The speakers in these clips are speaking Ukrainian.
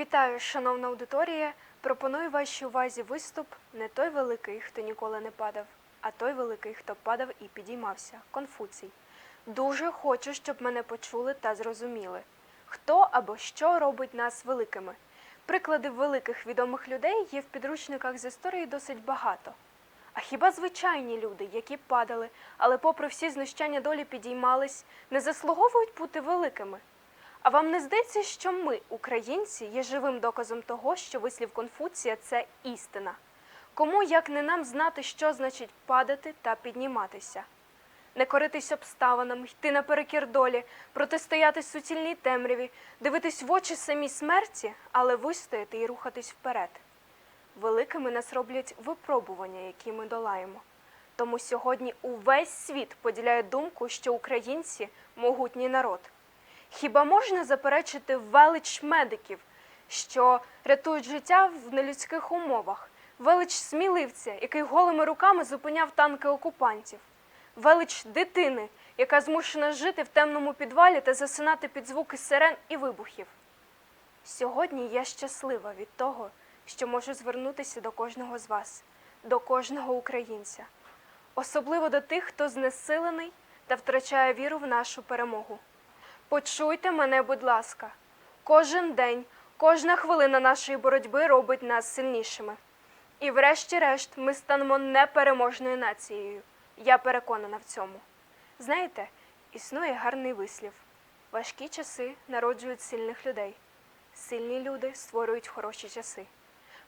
Вітаю, шановна аудиторія. Пропоную вашій увазі виступ не той великий, хто ніколи не падав, а той великий, хто падав і підіймався. Конфуцій. Дуже хочу, щоб мене почули та зрозуміли, хто або що робить нас великими. Прикладів великих відомих людей є в підручниках з історії досить багато. А хіба звичайні люди, які падали, але попри всі знущання долі підіймались, не заслуговують бути великими? А вам не здається, що ми, українці, є живим доказом того, що вислів Конфуція це істина? Кому як не нам знати, що значить падати та підніматися? Не коритись обставинам, йти наперекір долі, протистояти суцільній темряві, дивитись в очі самій смерті, але вистояти і рухатись вперед. Великими нас роблять випробування, які ми долаємо. Тому сьогодні увесь світ поділяє думку, що українці могутній народ. Хіба можна заперечити велич медиків, що рятують життя в нелюдських умовах, велич сміливця, який голими руками зупиняв танки окупантів, велич дитини, яка змушена жити в темному підвалі та засинати під звуки сирен і вибухів? Сьогодні я щаслива від того, що можу звернутися до кожного з вас, до кожного українця, особливо до тих, хто знесилений та втрачає віру в нашу перемогу. Почуйте мене, будь ласка. Кожен день, кожна хвилина нашої боротьби робить нас сильнішими. І врешті-решт ми станемо непереможною нацією. Я переконана в цьому. Знаєте, існує гарний вислів: важкі часи народжують сильних людей. Сильні люди створюють хороші часи.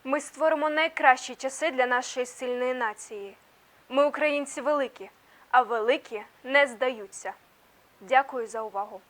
Ми створимо найкращі часи для нашої сильної нації. Ми, українці, великі, а великі не здаються. Дякую за увагу.